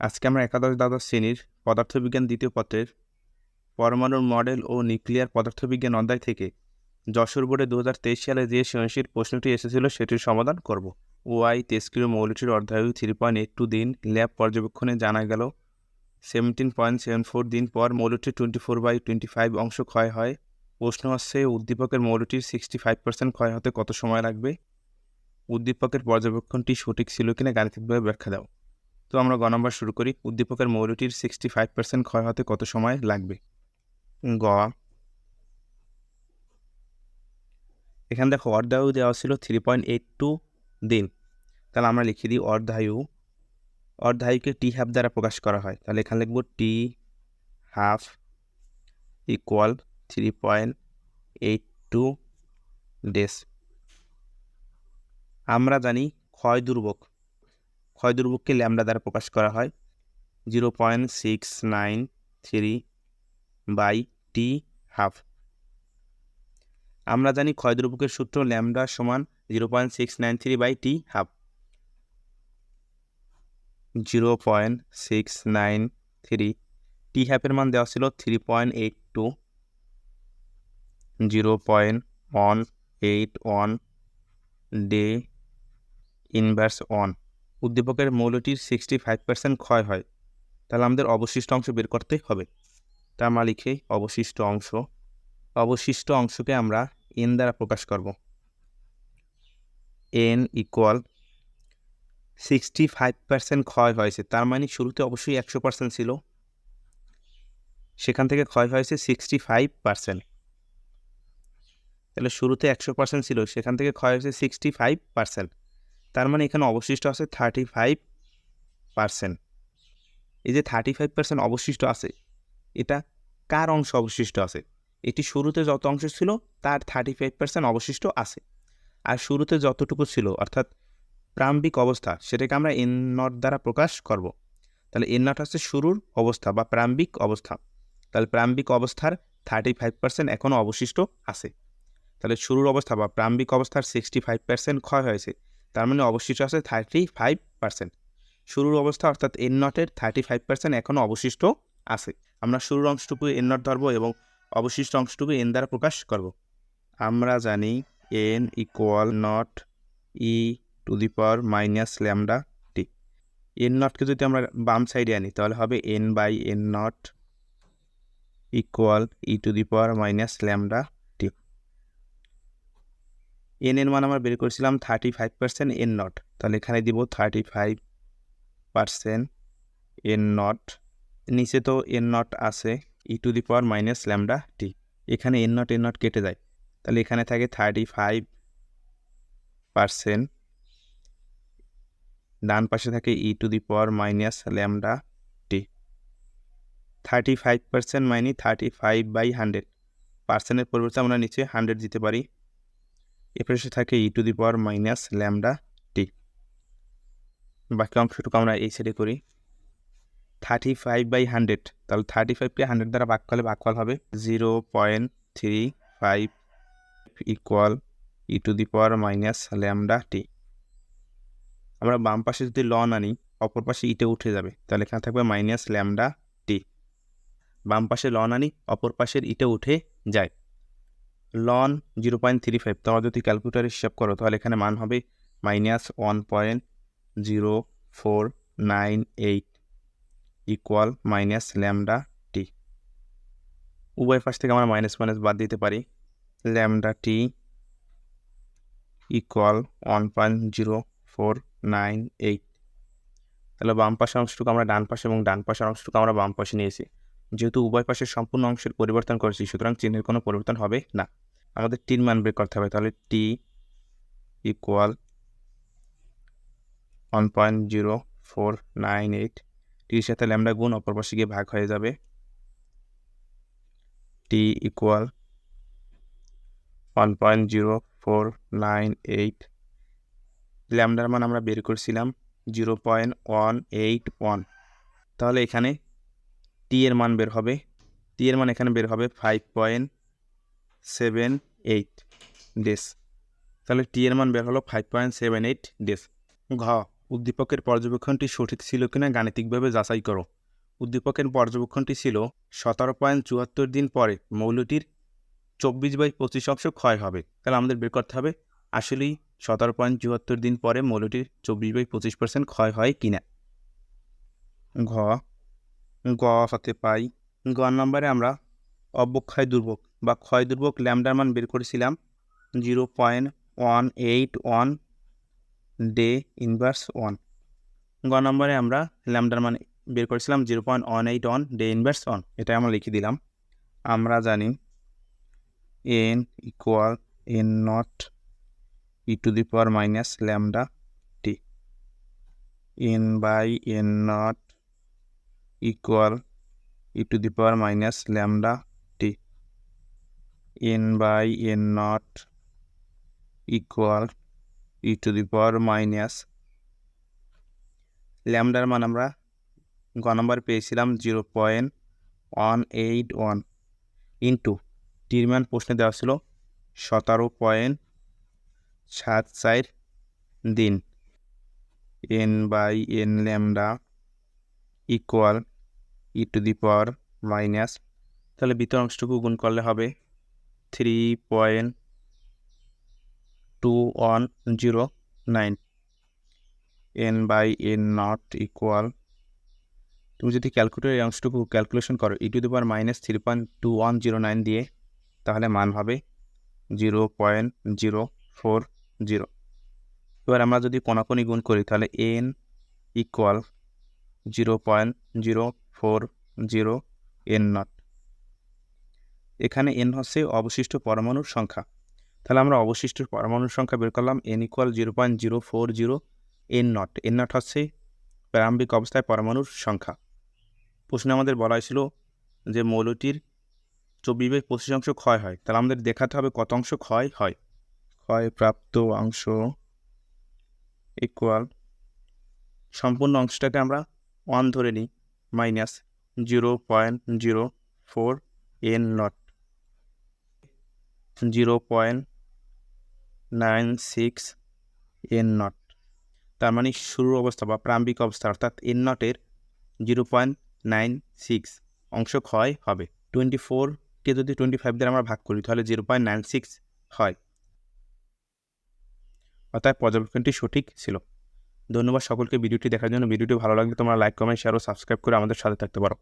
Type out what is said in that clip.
আজকে আমরা একাদশ দ্বাদশ শ্রেণির পদার্থবিজ্ঞান দ্বিতীয় পত্রের পরমাণুর মডেল ও নিউক্লিয়ার পদার্থবিজ্ঞান অধ্যায় থেকে যশোর বোর্ডে দু হাজার তেইশ সালে যে সৃজনশীল প্রশ্নটি এসেছিল সেটির সমাধান করব। ওয়াই তেস্ক্রিয় মৌলটির অধ্যায়ু থ্রি পয়েন্ট এইট টু দিন ল্যাব পর্যবেক্ষণে জানা গেল, সেভেন্টিন পয়েন্ট সেভেন ফোর দিন পর মৌলটির twenty four by twenty five অংশ ক্ষয় হয়। প্রশ্ন হচ্ছে উদ্দীপকের মৌলটির সিক্সটি ফাইভ পার্সেন্ট ক্ষয় হতে কত সময় লাগবে? উদ্দীপকের পর্যবেক্ষণটি সঠিক ছিল কিনা গাণিতিকভাবে ব্যাখ্যা দাও। তো আমরা গ নম্বর শুরু করি। উদ্দীপকের মৌলটির সিক্সটি ফাইভ পার্সেন্ট ক্ষয় হতে কত সময় লাগবে? গ। এখানে দেখো, অর্ধায়ু দেওয়া ছিল থ্রি পয়েন্ট এইট টু দিন। তাহলে আমরা লিখে দিই অর্ধায়ু। অর্ধায়ুকে টি হাফ দ্বারা প্রকাশ করা হয়। তাহলে এখানে লিখব t half equal three point eight two days আমরা জানি ক্ষয় দুর্ভোগ ক্ষয় দুর্ভোগকে ল্যামডা দ্বারা প্রকাশ করা হয়। Zero point six nine three by t half. আমরা জানি ক্ষয় দুর্ভোগের সূত্র ল্যামডা সমান zero point six nine three by t half. Zero point six nine three t হাফের মান দেওয়া ছিল three point eight two. Zero point one eight one day inverse one. উদ্দীপকের মৌলটির সিক্সটি ফাইভ পার্সেন্ট ক্ষয় হয়। তাহলে আমাদের অবশিষ্ট অংশ বের করতে হবে। তা আমরা লিখে অবশিষ্ট অংশ। অবশিষ্ট অংশকে আমরা এন দ্বারা প্রকাশ করব। N equal sixty five percent ক্ষয় হয়েছে। তার মানে শুরুতে অবশ্যই একশো পার্সেন্ট ছিল। সেখান থেকে ক্ষয় হয়েছে সিক্সটি ফাইভ পার্সেন্ট তাহলে শুরুতে একশো পার্সেন্ট ছিল, সেখান থেকে ক্ষয় হয়েছে সিক্সটি ফাইভ পার্সেন্ট তার মানে এখানে অবশিষ্ট আছে থার্টি ফাইভ পার্সেন্ট এই যে থার্টি ফাইভ পার্সেন্ট অবশিষ্ট আছে, এটা কার অংশ অবশিষ্ট আছে? এটি শুরুতে যত অংশ ছিল, তার থার্টি ফাইভ পার্সেন্ট অবশিষ্ট আছে। আর শুরুতে যতটুকু ছিল, অর্থাৎ প্রারম্ভিক অবস্থা, সেটাকে আমরা এন নট দ্বারা প্রকাশ করব। তাহলে এন নট হচ্ছে শুরুর অবস্থা বা প্রারম্ভিক অবস্থা। তাহলে প্রারম্ভিক অবস্থার থার্টি ফাইভ পার্সেন্ট এখনও অবশিষ্ট আছে। তাহলে শুরুর অবস্থা বা প্রারম্ভিক অবস্থার সিক্সটি ফাইভ পার্সেন্ট ক্ষয় হয়েছে। তার মানে অবশিষ্ট আছে থার্টি ফাইভ পার্সেন্ট শুরুর অবস্থা অর্থাৎ এন নটের থার্টি ফাইভ পার্সেন্ট এখনও অবশিষ্ট আছে। আমরা শুরুর অংশটুকু এন নট ধরবো এবং অবশিষ্ট অংশটুকু এন দ্বারা প্রকাশ করব। আমরা জানি N equal naught e to the power minus lambda t N নটকে যদি আমরা বাম সাইডে আনি, তাহলে হবে N by N naught equal e to the power minus lambda N এর মান আমরা বের করেছিলাম thirty five percent N naught তাহলে এখানে দিব thirty five percent N naught নিচে তো এন নট আছে e to the power minus lambda t এখানে এন নট এন নট কেটে যায়। তাহলে এখানে থাকে থার্টি ফাইভ পার্সেন্ট ডান পাশে থাকে e to the power minus lambda t thirty five percent মাইনি thirty five by hundred পার্সেন্টের পরিবর্তে আমরা নিচে হান্ড্রেড দিতে পারি। এরপরে থাকে e to the power minus lambda t. বাকি অংশটুকু আমরা এই সাইডে করি। থার্টি ফাইভ বাই হান্ড্রেড তাহলে থার্টি ফাইভকে হান্ড্রেড দ্বারা ভাগ করলে ভাগফল হবে zero point three five equal e to the power minus lambda t. আমরা বাম পাশে যদি লন আনি, অপর পাশে ইটে উঠে যাবে, তাহলে এখানে থাকবে মাইনাস ল্যামডা টি। বাম পাশে লন আনি, অপর পাশের ইটে উঠে যায়। Ln zero point three five তোমরা যদি ক্যালকুলেটারে হিসাব করো, তাহলে এখানে মান হবে minus one point zero four nine eight equal minus lambda t উভয় পাশ থেকে আমরা মাইনাস মাইনাস বাদ দিতে পারি। Lambda t equal one point zero four nine eight তাহলে বাম পাশের অংশটুকু আমরা ডান পাশে এবং ডান পাশের অংশটুকু আমরা বাম পাশে নিয়েছি। যেহেতু উভয় পাশের সম্পূর্ণ অংশের পরিবর্তন করেছি, সুতরাং চিহ্নের কোনো পরিবর্তন হবে না। আমাদের টির মান বের করতে হবে। তাহলে t equal one point zero four nine eight টির সাথে ল্যামডা গুণ অপর পাশে গিয়ে ভাগ হয়ে যাবে। T equal one point zero four nine eight ল্যামডার মান আমরা বের করছিলাম zero point one eight one তাহলে এখানে টি এর মান বের হবে। টি এর মান এখানে বের হবে ফাইভ পয়েন্ট সেভেন এইট ডেস তাহলে টি এর মান বের হলো ফাইভ পয়েন্ট সেভেন এইট ডেস ঘ, উদ্দীপকের পর্যবেক্ষণটি সঠিক ছিল কিনা গাণিতিকভাবে যাচাই করো। উদ্দীপকের পর্যবেক্ষণটি ছিল সতেরো পয়েন্ট চুয়াত্তর দিন পরে মৌলটির চব্বিশ বাই পঁচিশ অংশ ক্ষয় হবে। তাহলে আমাদের বের করতে হবে আসলেই সতেরো পয়েন্ট চুয়াত্তর দিন পরে মৌলটির চব্বিশ বাই পঁচিশ পার্সেন্ট ক্ষয় হয় কিনা। ঘ, গ হতে পাই। গ নম্বরে আমরা অবক্ষয় দুর্ভোগ বা ক্ষয় দুর্ভোগ ল্যামডার মান বের করেছিলাম zero point one eight one day inverse one গ নম্বরে আমরা ল্যামডার মান বের করেছিলাম zero point one eight one day inverse one এটা আমরা লিখে দিলাম। আমরা জানি N equal N naught e to the power minus lambda t N by N naught equal e to the power minus lambda N by N naught equal e to the power minus ল্যামডার মান আমরা গ নম্বর পেয়েছিলাম zero point one eight one into টির প্রশ্নে দেওয়া ছিল সতেরো point সাত চার দিন। N by N lambda equal e to the power minus তাহলে ভিতর অংশটুকু গুণ করলে হবে three point two one zero nine N by N naught equal তুমি যদি ক্যালকুলেটার অংশটুকু ক্যালকুলেশন করো e to the power minus three point two one zero nine দিয়ে, তাহলে মান হবে zero point zero four zero এবার আমরা যদি কোনাকুনি গুণ করি, তাহলে N equal zero point zero four zero N naught এখানে এন হচ্ছে অবশিষ্ট পরমাণুর সংখ্যা। তাহলে আমরা অবশিষ্ট পরমাণুর সংখ্যা বের করলাম N equal zero point zero four zero N naught N naught হচ্ছে প্রারম্ভিক অবস্থায় পরমাণুর সংখ্যা। প্রশ্নে আমাদের বলা হয়েছিল যে মৌলটির চব্বিশ বাই পঁচিশ অংশ ক্ষয় হয়। তাহলে আমাদের দেখাতে হবে কত অংশ ক্ষয় হয়। ক্ষয়প্রাপ্ত অংশ ইকুয়াল সম্পূর্ণ অংশটাকে আমরা ওয়ান ধরে নিই minus zero point zero four N naught zero point nine six N naught তার মানে শুরুর অবস্থা বা প্রারম্ভিক অবস্থা অর্থাৎ এন নটের জিরো পয়েন্ট নাইন সিক্স। অংশ ক্ষয় হবে। টোয়েন্টি ফোরকে যদি টোয়েন্টি ফাইভ দিয়ে আমরা ভাগ করি, তাহলে জিরো পয়েন্ট নাইন সিক্স হয়। অর্থাৎ পর্যবেক্ষণটি সঠিক ছিল। ধন্যবাদ সকলকে ভিডিওটি দেখার জন্য। ভিডিওটি ভালো লাগলে তোমরা লাইক, কমেন্ট শেয়ার ও সাবস্ক্রাইব করে আমাদের সাথে থাকতে পারো।